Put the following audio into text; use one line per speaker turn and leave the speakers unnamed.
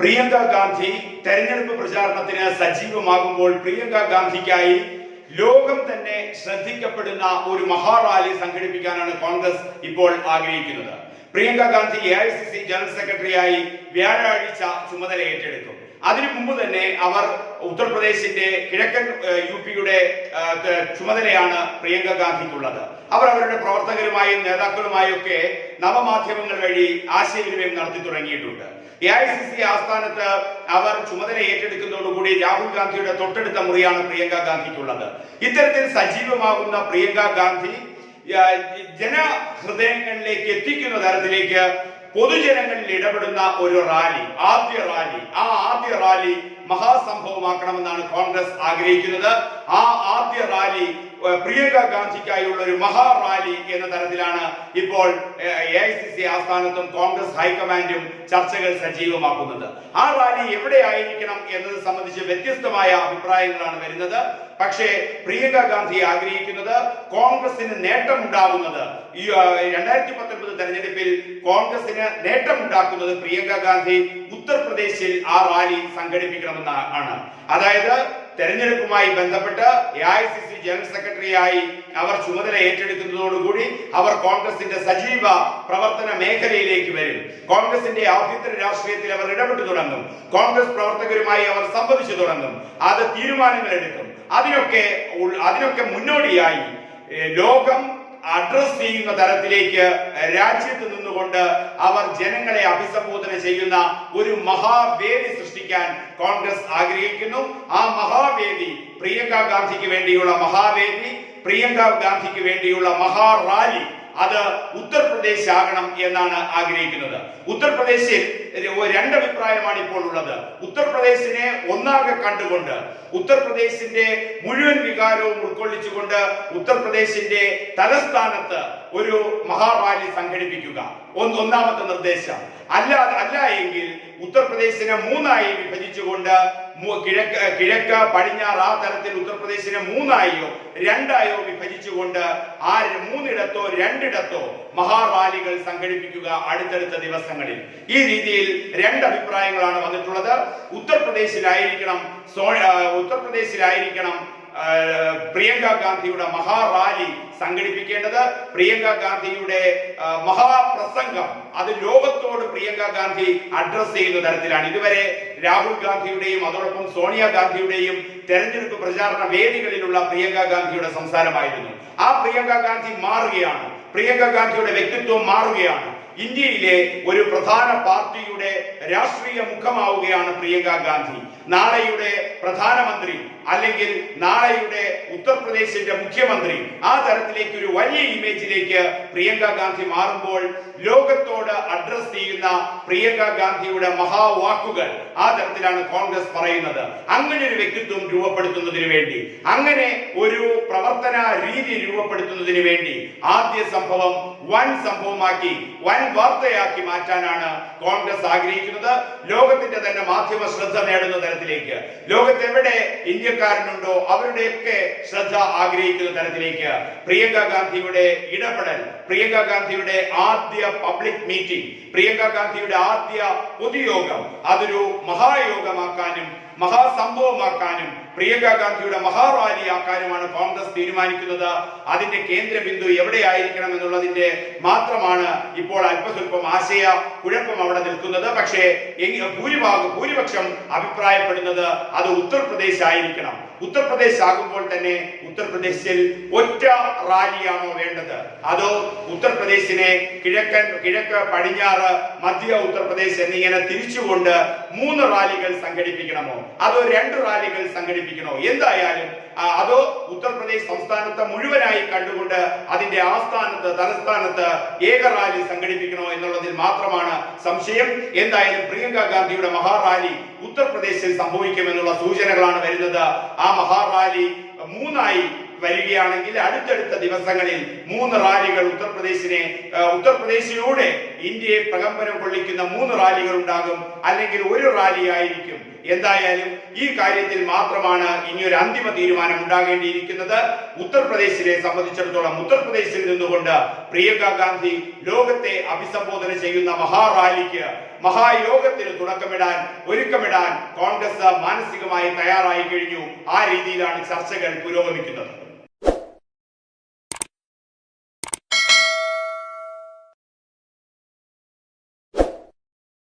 പ്രിയങ്ക ഗാന്ധി തെരഞ്ഞെടുപ്പ് പ്രചാരണത്തിന് സജീവമാകുമ്പോൾ പ്രിയങ്ക ഗാന്ധിക്കായി ലോകം തന്നെ ശ്രദ്ധിക്കപ്പെടുന്ന ഒരു മഹാറാലി സംഘടിപ്പിക്കാനാണ് കോൺഗ്രസ് ഇപ്പോൾ ആഗ്രഹിക്കുന്നത്. Priyanka Gandhi A I C C general സെക്രട്ടറിയായി വ്യാഴാഴ്ച ചുമതല ഏറ്റെടുക്കും. അതിനു മുമ്പ് തന്നെ അവർ ഉത്തർപ്രദേശിന്റെ കിഴക്കൻ യു പിയുടെ ചുമതലയാണ് പ്രിയങ്ക ഗാന്ധിക്കുള്ളത്. അവർ അവരുടെ പ്രവർത്തകരുമായും നേതാക്കളുമായും ഒക്കെ നവമാധ്യമങ്ങൾ വഴി ആശയവിനിമയം നടത്തി തുടങ്ങിയിട്ടുണ്ട്. എ ഐ സി സി ആസ്ഥാനത്ത് അവർ ചുമതല ഏറ്റെടുക്കുന്നതോടുകൂടി രാഹുൽ ഗാന്ധിയുടെ തൊട്ടടുത്ത മുറിയാണ് പ്രിയങ്ക ഗാന്ധിക്കുള്ളത്. ഇത്തരത്തിൽ സജീവമാകുന്ന പ്രിയങ്ക ഗാന്ധി ജനഹൃദയങ്ങളിലേക്ക് എത്തിക്കുന്ന തരത്തിലേക്ക് പൊതുജനങ്ങളിൽ ഇടപെടുന്ന ഒരു റാലി ആദ്യ റാലി ആ ആദ്യ റാലി മഹാസംഭവമാക്കണമെന്നാണ് കോൺഗ്രസ് ആഗ്രഹിക്കുന്നത്. ആ ആദ്യ റാലി പ്രിയങ്ക ഗാന്ധിക്കായുള്ള ഒരു മഹാ റാലി എന്ന തരത്തിലാണ് ഇപ്പോൾ എ ഐ സി സി ആസ്ഥാനത്തും കോൺഗ്രസ് ഹൈക്കമാൻഡും ചർച്ചകൾ സജീവമാക്കുന്നത്. ആ റാലി എവിടെ ആയിരിക്കണം എന്നത് സംബന്ധിച്ച് വ്യത്യസ്തമായ അഭിപ്രായങ്ങളാണ് വരുന്നത്. പക്ഷേ പ്രിയങ്ക ഗാന്ധി ആഗ്രഹിക്കുന്നത് കോൺഗ്രസിന് നേട്ടമുണ്ടാകുന്നത് ഈ രണ്ടായിരത്തി പത്തൊൻപത് തെരഞ്ഞെടുപ്പിൽ കോൺഗ്രസിന് നേട്ടമുണ്ടാക്കുന്നത് പ്രിയങ്ക ഗാന്ധി ഉത്തർപ്രദേശിൽ ആ റാലി സംഘടിപ്പിക്കണമെന്ന് ആണ്. അതായത് തെരഞ്ഞെടുപ്പുമായി ബന്ധപ്പെട്ട് A I C C general സെക്രട്ടറിയായി അവർ ചുമതല ഏറ്റെടുക്കുന്നതോടുകൂടി അവർ കോൺഗ്രസിന്റെ സജീവ പ്രവർത്തന മേഖലയിലേക്ക് വരും. കോൺഗ്രസിന്റെ ആഭ്യന്തര രാഷ്ട്രീയത്തിൽ അവർ ഇടപെട്ടു തുടങ്ങും. കോൺഗ്രസ് പ്രവർത്തകരുമായി അവർ സംവദിച്ചു തുടങ്ങും. അത് തീരുമാനങ്ങൾ എടുക്കും. അതിനൊക്കെ അതിനൊക്കെ മുന്നോടിയായി ലോകം അഡ്രസ് ചെയ്യുന്ന തരത്തിലേക്ക് രാജ്യത്ത് നിന്നുകൊണ്ട് അവർ ജനങ്ങളെ അഭിസംബോധന ചെയ്യുന്ന ഒരു മഹാവേദി സൃഷ്ടിക്കാൻ കോൺഗ്രസ് ആഗ്രഹിക്കുന്നു. ആ മഹാവേദി പ്രിയങ്ക ഗാന്ധിക്ക് വേണ്ടിയുള്ള മഹാവേദി പ്രിയങ്ക ഗാന്ധിക്ക് വേണ്ടിയുള്ള മഹാറാലി അത് ഉത്തർപ്രദേശ് ആകണം എന്നാണ് ആഗ്രഹിക്കുന്നത്. ഉത്തർപ്രദേശിൽ രണ്ട് അഭിപ്രായമാണ് ഇപ്പോൾ ഉള്ളത്. ഉത്തർപ്രദേശിനെ ഒന്നാകെ കണ്ടുകൊണ്ട് ഉത്തർപ്രദേശിന്റെ മുഴുവൻ വികാരവും ഉൾക്കൊള്ളിച്ചുകൊണ്ട് ഉത്തർപ്രദേശിന്റെ തലസ്ഥാനത്ത് ഒരു മഹാറാലി സംഘടിപ്പിക്കുക. ഒന്നാമത്തെ നിർദ്ദേശം. അല്ല അല്ല എങ്കിൽ ഉത്തർപ്രദേശിനെ മൂന്നായി വിഭജിച്ചുകൊണ്ട് കിഴക്ക് കിഴക്ക് പടിഞ്ഞാറ് ആ തരത്തിൽ ഉത്തർപ്രദേശിനെ മൂന്നായോ രണ്ടായോ വിഭജിച്ചുകൊണ്ട് ആ മൂന്നിടത്തോ രണ്ടിടത്തോ മഹാറാലികൾ സംഘടിപ്പിക്കുക അടുത്തടുത്ത ദിവസങ്ങളിൽ. ഈ രീതിയിൽ രണ്ട് അഭിപ്രായങ്ങളാണ് വന്നിട്ടുള്ളത്. ഉത്തർപ്രദേശിലായിരിക്കണം സോ ഉത്തർപ്രദേശിലായിരിക്കണം പ്രിയങ്ക ഗാന്ധിയുടെ മഹാറാലി സംഘടിപ്പിക്കേണ്ടത്. പ്രിയങ്ക ഗാന്ധിയുടെ മഹാപ്രസംഗം അത് ലോകത്തോട് പ്രിയങ്ക ഗാന്ധി അഡ്രസ് ചെയ്യുന്ന തരത്തിലാണ്. ഇതുവരെ രാഹുൽ ഗാന്ധിയുടെയും അതോടൊപ്പം സോണിയ ഗാന്ധിയുടെയും തെരഞ്ഞെടുപ്പ് പ്രചാരണ വേദികളിലുള്ള പ്രിയങ്ക ഗാന്ധിയുടെ സംസാരമായിരുന്നു. ആ പ്രിയങ്ക ഗാന്ധി മാറുകയാണ്. പ്രിയങ്ക ഗാന്ധിയുടെ വ്യക്തിത്വം മാറുകയാണ്. ഇന്ത്യയിലെ ഒരു പ്രധാന പാർട്ടിയുടെ രാഷ്ട്രീയ മുഖമാവുകയാണ് പ്രിയങ്ക ഗാന്ധി. നാളെയുടെ പ്രധാനമന്ത്രി അല്ലെങ്കിൽ നാളെയുടെ ഉത്തർപ്രദേശിന്റെ മുഖ്യമന്ത്രി ആ തരത്തിലേക്ക് ഒരു വലിയ ഇമേജിലേക്ക് പ്രിയങ്ക ഗാന്ധി മാറുമ്പോൾ ലോകത്തോട് അഡ്രസ് ചെയ്യുന്ന പ്രിയങ്ക ഗാന്ധിയുടെ മഹാവാക്കുകൾ ആ തരത്തിലാണ് കോൺഗ്രസ് പറയുന്നത്. അങ്ങനെ ഒരു വ്യക്തിത്വം രൂപപ്പെടുത്തുന്നതിന് വേണ്ടി അങ്ങനെ ഒരു പ്രവർത്തന രീതി രൂപപ്പെടുത്തുന്നതിന് വേണ്ടി ആദ്യ സംഭവം വൻ സംഭവമാക്കി വൻ വാർത്തയാക്കി മാറ്റാനാണ് കോൺഗ്രസ് ആഗ്രഹിക്കുന്നത്. ലോകത്തിന്റെ തന്നെ മാധ്യമ ശ്രദ്ധ നേടുന്ന തരത്തിലേക്ക്. ലോകത്ത് എവിടെ ഇന്ത്യക്കാരനുണ്ടോ? അവരുടെയൊക്കെ ശ്രദ്ധ ആഗ്രഹിക്കുന്ന തരത്തിലേക്ക് പ്രിയങ്ക ഗാന്ധിയുടെ ഇടപെടൽ പ്രിയങ്ക ഗാന്ധിയുടെ ആദ്യ പബ്ലിക് മീറ്റിംഗ് പ്രിയങ്ക ഗാന്ധിയുടെ ആദ്യ പൊതുയോഗം അതൊരു മഹായോഗമാക്കാനും മഹാസംഭവമാക്കാനും പ്രിയങ്ക ഗാന്ധിയുടെ മഹാറാലിയാക്കാനുമാണ് കോൺഗ്രസ് തീരുമാനിക്കുന്നത്. അതിന്റെ കേന്ദ്ര ബിന്ദു എവിടെയായിരിക്കണം എന്നുള്ളതിന്റെ മാത്രമാണ് ഇപ്പോൾ അല്പസ്വല്പം ആശയ കുഴപ്പം അവിടെ നിൽക്കുന്നത്. പക്ഷേ ഭൂരിഭാഗം ഭൂരിപക്ഷം അഭിപ്രായപ്പെടുന്നത് അത് ഉത്തർപ്രദേശ് ആയിരിക്കണം. ഉത്തർപ്രദേശ് ആകുമ്പോൾ തന്നെ ഉത്തർപ്രദേശിൽ ഒറ്റ റാലിയാണോ വേണ്ടത്? അതോ ഉത്തർപ്രദേശിനെ കിഴക്കൻ കിഴക്ക് പടിഞ്ഞാറ് മധ്യ ഉത്തർപ്രദേശ് എന്നിങ്ങനെ തിരിച്ചുകൊണ്ട് മൂന്ന് റാലികൾ സംഘടിപ്പിക്കണമോ? അതോ രണ്ട് റാലികൾ സംഘടിപ്പിക്കണോ? എന്തായാലും അതോ ഉത്തർപ്രദേശ് സംസ്ഥാനത്തെ മുഴുവനായി കണ്ടുകൊണ്ട് അതിന്റെ ആസ്ഥാനത്ത് തലസ്ഥാനത്ത് ഏക റാലി സംഘടിപ്പിക്കണോ എന്നുള്ളതിൽ മാത്രമാണ് സംശയം. എന്തായാലും പ്രിയങ്ക ഗാന്ധിയുടെ മഹാറാലി ഉത്തർപ്രദേശിൽ സംഭവിക്കുമെന്നുള്ള സൂചനകളാണ് വരുന്നത്. ആ മഹാറാലി മൂന്നായി വരികയാണെങ്കിൽ അടുത്തടുത്ത ദിവസങ്ങളിൽ മൂന്ന് റാലികൾ ഉത്തർപ്രദേശിനെ ഉത്തർപ്രദേശിലൂടെ ഇന്ത്യയെ പ്രകമ്പനം കൊള്ളിക്കുന്ന മൂന്ന് റാലികൾ ഉണ്ടാകും അല്ലെങ്കിൽ ഒരു റാലി ആയിരിക്കും എന്തായാലും ഈ കാര്യത്തിൽ മാത്രമാണ് ഇനി ഒരു അന്തിമ തീരുമാനം ഉണ്ടാകേണ്ടിയിരിക്കുന്നത്. ഉത്തർപ്രദേശിനെ സംബന്ധിച്ചിടത്തോളം ഉത്തർപ്രദേശിൽ നിന്നുകൊണ്ട് പ്രിയങ്ക ഗാന്ധി ലോകത്തെ അഭിസംബോധന ചെയ്യുന്ന മഹാറാലിക്ക് മഹായോഗത്തിന് തുടക്കമിടാൻ ഒരുക്കമിടാൻ കോൺഗ്രസ് മാനസികമായി തയ്യാറായി കഴിഞ്ഞു. ആ രീതിയിലാണ് ചർച്ചകൾ പുരോഗമിക്കുന്നത്.